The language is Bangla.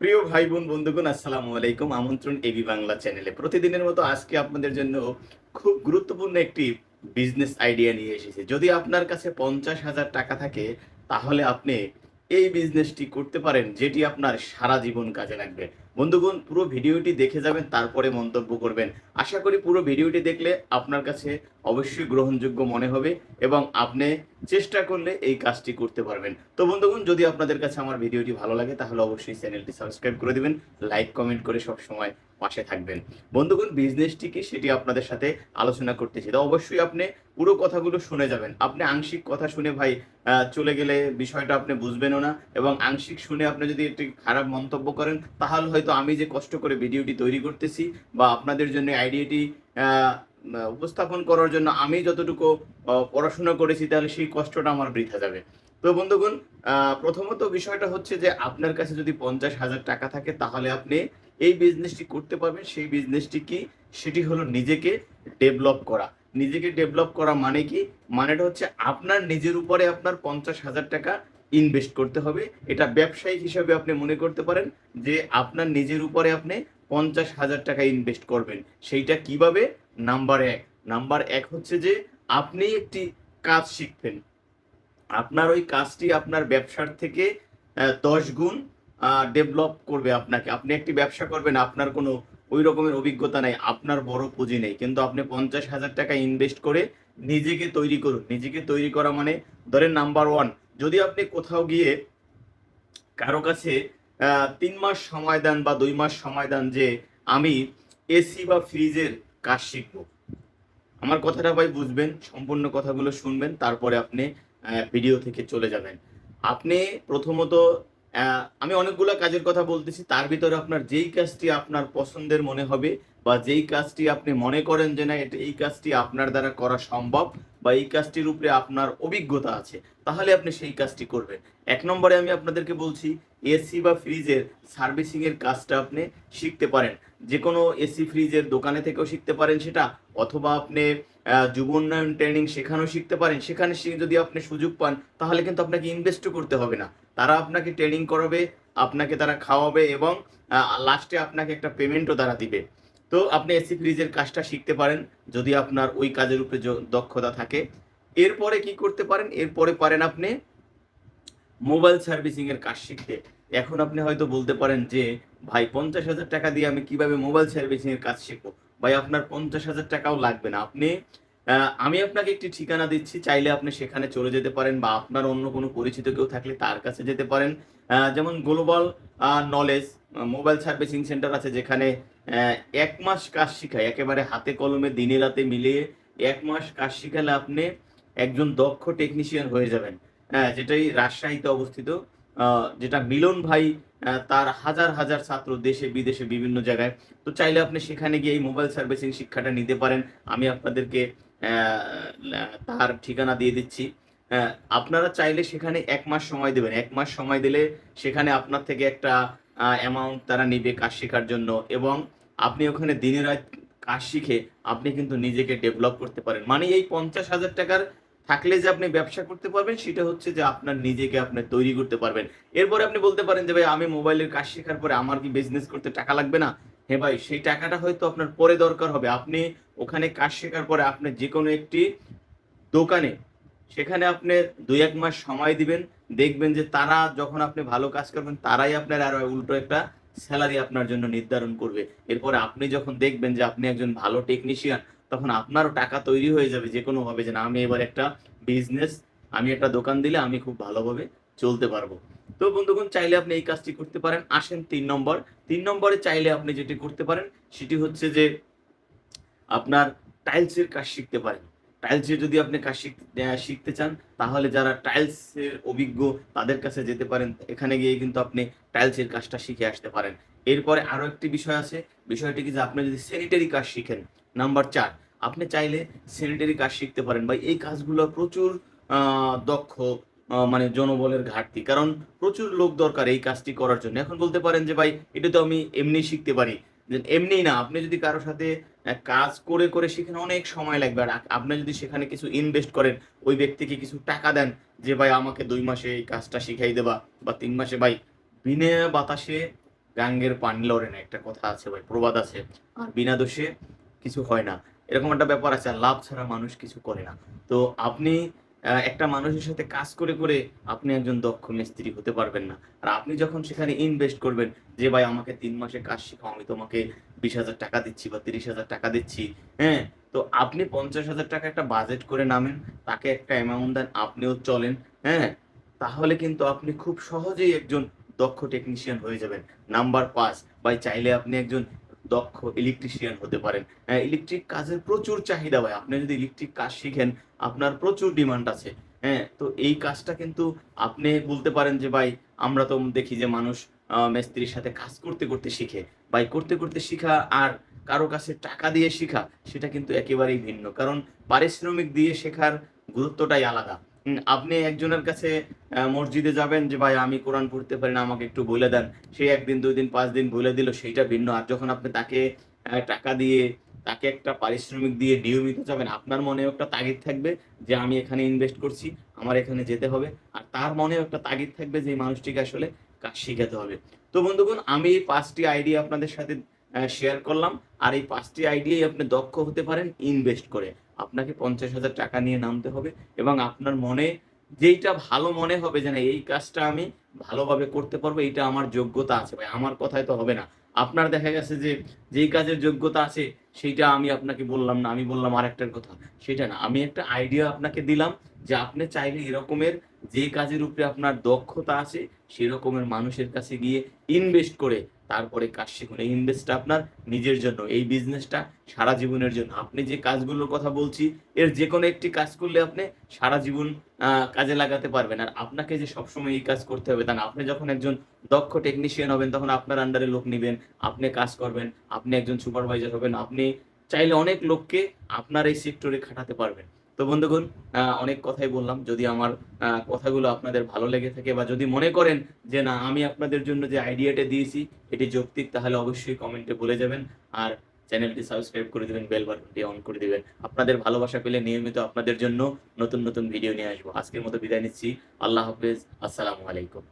প্রিয় ভাই বোন বন্ধুগণ, আসসালামু আলাইকুম। আমন্ত্রণ এবি বাংলা চ্যানেলে। প্রতিদিনের মতো আজকে আপনাদের জন্য খুব গুরুত্বপূর্ণ একটি বিজনেস আইডিয়া নিয়ে এসেছি। যদি আপনার কাছে পঞ্চাশ হাজার টাকা থাকে, তাহলে আপনি এই বিজনেসটি করতে পারেন, যেটি আপনার সারা জীবন কাজে লাগবে। বন্ধুগণ, পুরো ভিডিওটি দেখে যাবেন, তারপরে মন্তব্য করবেন। আশা করি পুরো ভিডিওটি দেখলে আপনার কাছে অবশ্যই গ্রহণযোগ্য মনে হবে এবং আপনি চেষ্টা করলে এই কাজটি করতে পারবেন। তো বন্ধুগণ, যদি আপনাদের কাছে আমার ভিডিওটি ভালো লাগে, তাহলে অবশ্যই চ্যানেলটি সাবস্ক্রাইব করে দিবেন, লাইক, কমেন্ট করে সব সময় পাশে থাকবেন। বন্ধুগণ বিজনেসটি কি সেটি আপনাদের সাথে আলোচনা করতেছি। তো অবশ্যই আপনি পুরো কথাগুলো শুনে যাবেন। আপনি আংশিক কথা শুনে ভাই চলে গেলে বিষয়টা আপনি বুঝবেনও না এবং আংশিক শুনে আপনি যদি একটি খারাপ মন্তব্য করেন, তাহলে হয়তো আমি যে কষ্ট করে ভিডিওটি তৈরি করতেছি বা আপনাদের জন্য আইডিয়াটি উপস্থাপন করার জন্য আমি যতটুকু পড়াশোনা করেছি, তাহলে সেই কষ্টটা আমার বৃথা যাবে। তো বন্ধুগণ প্রথমত বিষয়টা হচ্ছে যে আপনার কাছে যদি পঞ্চাশ হাজার টাকা থাকে, তাহলে আপনি এই বিজনেসটি করতে পারবেন, সেই বিজনেসটি কি? সেটি হলো নিজেকে ডেভেলপ করা। নিজেকে ডেভেলপ করা মানে কি? মানেটা হচ্ছে আপনার নিজের উপরে আপনার পঞ্চাশ হাজার টাকা ইনভেস্ট করতে হবে। এটা ব্যবসায়িক হিসাবে আপনি মনে করতে পারেন যে আপনার নিজের উপরে আপনি পঞ্চাশ হাজার টাকা ইনভেস্ট করবেন। সেইটা কীভাবে? নাম্বার এক। নাম্বার এক হচ্ছে যে আপনি একটি কাজ শিখবেন। আপনার ওই কাজটি আপনার ব্যবসার থেকে দশ গুণ ডেভেলপ করবে আপনাকে। আপনি একটি ব্যবসা করবেন, আপনার কোনো ওই রকমের অভিজ্ঞতা নেই, আপনার বড় পুঁজি নেই। কিন্তু আপনি পঞ্চাশ হাজার টাকা ইনভেস্ট করে নিজেকে তৈরি করুন। নিজেকে তৈরি করা মানে ধরেন নাম্বার ওয়ান যদি আপনি কোথাও গিয়ে কারও কাছে তিন মাস সময় দেন বা দুই মাস সময় দেন যে আমি এসি বা ফ্রিজের কাজ শিখব। আমার কথাটা ভাই বুঝবেন, সম্পূর্ণ কথাগুলো শুনবেন, তারপরে আপনি ভিডিও থেকে চলে যাবেন। আপনি প্রথমত আমি অনেকগুলো কাজের কথা বলতেছি। তার ভিতরে আপনার যেই কাজটি আপনার পছন্দের মনে হবে বা যেই কাজটি আপনি মনে করেন যে না এটা এই কাজটি আপনার দ্বারা করা সম্ভব বা এই কাজটির উপরে আপনার অভিজ্ঞতা আছে তাহলে আপনি সেই কাজটি করবেন। এক নম্বরে আমি আপনাদেরকে বলছি এসি বা ফ্রিজের সার্ভিসিং এর কাজটা আপনি শিখতে পারেন। যে কোনো এসি ফ্রিজের দোকানে থেকেও শিখতে পারেন সেটা অথবা আপনি আহ, যুব উন্নয়ন ট্রেনিং শেখানো শিখতে পারেন। সেখানে যদি আপনি সুযোগ পান তাহলে কিন্তু আপনাকে ইনভেস্টও করতে হবে না। তারা আপনাকে ট্রেনিং করাবে, আপনাকে তারা খাওয়াবে এবং লাস্টে আপনাকে একটা পেমেন্টও তারা দিবে। তো আপনি এসি ফ্রিজের কাজটা শিখতে পারেন, যদি আপনার ওই কাজের উপরে দক্ষতা থাকে। এরপরে কি করতে পারেন? এরপরে পারেন আপনি মোবাইল সার্ভিসিং এর কাজ শিখতে। এখন আপনি হয়তো বলতে পারেন যে, ভাই, পঞ্চাশ হাজার টাকা দিয়ে আমি কীভাবে মোবাইল সার্ভিসিং এর কাজ শিখব? ভাই, আপনার পঞ্চাশ হাজার টাকাও লাগবে না। আপনি আমি আপনাকে একটি ঠিকানা দিচ্ছি। চাইলে আপনি সেখানে চলে যেতে পারেন বা আপনার অন্য কোনো পরিচিত কেউ থাকলে তার কাছে যেতে পারেন। যেমন global knowledge mobile servicing centre আছে যেখানে এক মাস কাজ শিখায়। একেবারে হাতে কলমে দিনে রাতে মিলিয়ে এক মাস কাজ শিখালে আপনি একজন দক্ষ টেকনিশিয়ান হয়ে যাবেন। হ্যাঁ যেটাই রাজশাহীতে অবস্থিত। যেটা মিলন ভাই তার হাজার হাজার ছাত্র দেশে, বিদেশে, বিভিন্ন জায়গায়। তো চাইলে আপনি সেখানে গিয়ে এই মোবাইল সার্ভিসিং শিক্ষাটা নিতে পারেন। আমি আপনাদেরকে তার ঠিকানা দিয়ে দিচ্ছি। আপনারা চাইলে সেখানে এক মাস সময় দেবেন। এক মাস সময় দিলে সেখানে আপনার থেকে একটা অ্যামাউন্ট তারা নিবে কাজ শেখার জন্য এবং আপনি ওখানে দিনের রাত কাজ শিখে আপনি কিন্তু নিজেকে ডেভেলপ করতে পারেন। মানে এই পঞ্চাশ হাজার টাকার থাকলে যে আপনি ব্যবসা করতে পারবেন, সেটা হচ্ছে যে আপনার নিজেকে আপনি তৈরি করতে পারবেন। এরপরে আপনি বলতে পারেন যে, ভাই, আমি মোবাইলের কাজ শেখার পরে আমার কি বিজনেস করতে টাকা লাগবে না? হ্যাঁ ভাই, সেই টাকাটা হয়তো আপনার পরে দরকার হবে। আপনি ওখানে কাজ শেখার পরে আপনি যে কোনো একটি দোকানে, সেখানে আপনি দুই এক মাস সময় দিবেন, দেখবেন যে তারা যখন আপনি ভালো কাজ করবেন, তারাই আপনার আর উল্টো একটা স্যালারি আপনার জন্য নির্ধারণ করবে। এরপরে আপনি যখন দেখবেন যে আপনি একজন ভালো টেকনিশিয়ান তখন আপনারও টাকা তৈরি হয়ে যাবে যে কোনো ভাবে যে না, আমি এবার একটা বিজনেস আমি একটা দোকান দিলে আমি খুব ভালোভাবে চলতে পারব। তো বন্ধুগণ, চাইলে আপনি এই কাজটি করতে পারেন। আসেন তিন নম্বর। তিন নম্বরে চাইলে আপনি যেটি করতে পারেন, সেটি হচ্ছে যে আপনার টাইলসের কাজ শিখতে পারেন। টাইলসের যদি আপনি কাজ শিখ- শিখতে চান, তাহলে যারা টাইলসের অভিজ্ঞ, তাদের কাছে যেতে পারেন। এখানে গিয়ে কিন্তু আপনি টাইলসের কাজটা শিখে আসতে পারেন। এরপরে আরও একটি বিষয় আছে। বিষয়টি কি যে আপনি যদি স্যানিটারি কাজ শিখেন নাম্বার চার, আপনি চাইলে স্যানিটারি কাজ শিখতে পারেন। বা এই কাজগুলো প্রচুর দক্ষ মানে জনবলের ঘাটতি। কারণ প্রচুর লোক দরকার এই কাজটি করার জন্য। এখন বলতে পারেন যে, ভাই, এটা তো আমি এমনি শিখতে পারি। এমনি না, আপনি যদি কারোর সাথে কাজ করে করে সেখানে অনেক সময় লাগবে। আর আপনি যদি সেখানে কিছু ইনভেস্ট করেন, ওই ব্যক্তিকে কিছু টাকা দেন, যে, ভাই, আমাকে দুই মাসে এই কাজটা শিখাই দেবা, বা তিন মাসে, ভাই, বিনা বাতাসে গাঙ্গের পানি লড়ে না। একটা কথা আছে, ভাই, প্রবাদ আছে। আর বিনা দোষে কিছু হয় না। এরকম একটা ব্যাপার আছে, আর লাভ ছাড়া মানুষ কিছু করে না। তো আপনি একটা মানুষের সাথে কাজ করে করে আপনি একজন দক্ষ মিস্ত্রি হতে পারবেন না। আর আপনি যখন সেখানে ইনভেস্ট করবেন যে, ভাই, আমাকে তিন মাসে কাজ শেখাও, আমি তোমাকে বিশ হাজার টাকা দিচ্ছি বা তিরিশ হাজার টাকা দিচ্ছি। হ্যাঁ তো আপনি পঞ্চাশ হাজার টাকা একটা বাজেট করে নামেন, তাকে একটা অ্যামাউন্ট দেন, আপনিও চলেন হ্যাঁ। তাহলে কিন্তু আপনি খুব সহজেই একজন দক্ষ টেকনিশিয়ান হয়ে যাবেন। নাম্বার পাঁচ, ভাই, চাইলে আপনি একজন দক্ষ ইলেকট্রিশিয়ান হতে পারেন। ইলেকট্রিক কাজের প্রচুর চাহিদা হয় আপনি যদি ইলেকট্রিক কাজ শিখেন, আপনার প্রচুর ডিমান্ড আছে। হ্যাঁ তো এই কাজটা কিন্তু আপনি বলতে পারেন যে, ভাই, আমরা তো দেখি যে মানুষ মিস্ত্রির সাথে কাজ করতে করতে শিখে। ভাই, করতে করতে শিখা আর কারও কাছে টাকা দিয়ে শেখা, সেটা কিন্তু একেবারেই ভিন্ন। কারণ, পারিশ্রমিক দিয়ে শেখার গুরুত্বটাই আলাদা। আপনি একজনের কাছে মসজিদে যাবেন যে, ভাই, আমি কোরআন পড়তে পারি না, আমাকে একটু বলে দেন। সে একদিন, দুই দিন, পাঁচ দিন বলে দিল, সেইটা ভিন্ন। আর যখন আপনি তাকে টাকা দিয়ে, তাকে একটা পারিশ্রমিক দিয়ে নিয়মিত যাবেন, আপনার মনেও একটা তাগিদ থাকবে যে, আমি এখানে ইনভেস্ট করছি, আমার এখানে যেতে হবে। আর তার মনেও একটা তাগিদ থাকবে যে, এই মানুষটিকে আসলে কাজ শিখাতে হবে। তো বন্ধুগণ, আমি এই পাঁচটি আইডিয়া আপনাদের সাথে শেয়ার করলাম। আর এই পাঁচটি আইডিয়াই আপনি দক্ষ হতে পারেন ইনভেস্ট করে। আপনাকে পঞ্চাশ হাজার টাকা নিয়ে নামতে হবে এবং আপনার মনে যেইটা ভালো মনে হবে যে না এই কাজটা আমি ভালোভাবে করতে পারব, এইটা আমার যোগ্যতা আছে ভাই। আমার কথায় তো হবে না। আপনার দেখা গেছে যে, যেই কাজের যোগ্যতা আছে, সেইটা আমি আপনাকে বললাম না, আমি বললাম আরেকটার কথা। সেটা না। আমি একটা আইডিয়া আপনাকে দিলাম যে আপনি চাইলে এরকমের যে কাজের উপরে আপনার দক্ষতা আছে, সেরকমের মানুষের কাছে গিয়ে ইনভেস্ট করে তারপরে কাজ শিখুন। এই ইনভেস্টটা আপনার নিজের জন্য, এই বিজনেসটা সারা জীবনের জন্য। আপনি যে কাজগুলোর কথা বলছি, এর যে কোনো একটি কাজ করলে আপনি সারা জীবন কাজে লাগাতে পারবেন। আর আপনাকে যে সবসময় এই কাজ করতে হবে তা না। আপনি যখন একজন দক্ষ টেকনিশিয়ান হবেন, তখন আপনার আন্ডারে লোক নেবেন, আপনি কাজ করবেন, আপনি একজন সুপারভাইজার হবেন, আপনি চাইলে অনেক লোককে আপনার এই সেক্টরে খাটাতে পারবেন। তো বন্ধুগণ অনেক কথাই বললাম। যদি আমার কথাগুলো আপনাদের ভালো লেগে থাকে বা যদি মনে করেন যে না, আমি আপনাদের জন্য যে আইডিয়াটা দিয়েছি, এটি যৌক্তিক, তাহলে অবশ্যই কমেন্টে বলে যাবেন। আর চ্যানেলটি সাবস্ক্রাইব করে দিবেন, বেল বাটনটি অন করে দিবেন। আপনাদের ভালোবাসা পেলে নিয়মিত আপনাদের জন্য নতুন নতুন ভিডিও নিয়ে আসব। আজকের মতো বিদায় নিচ্ছি। আল্লাহ হাফেজ। আসসালামু আলাইকুম।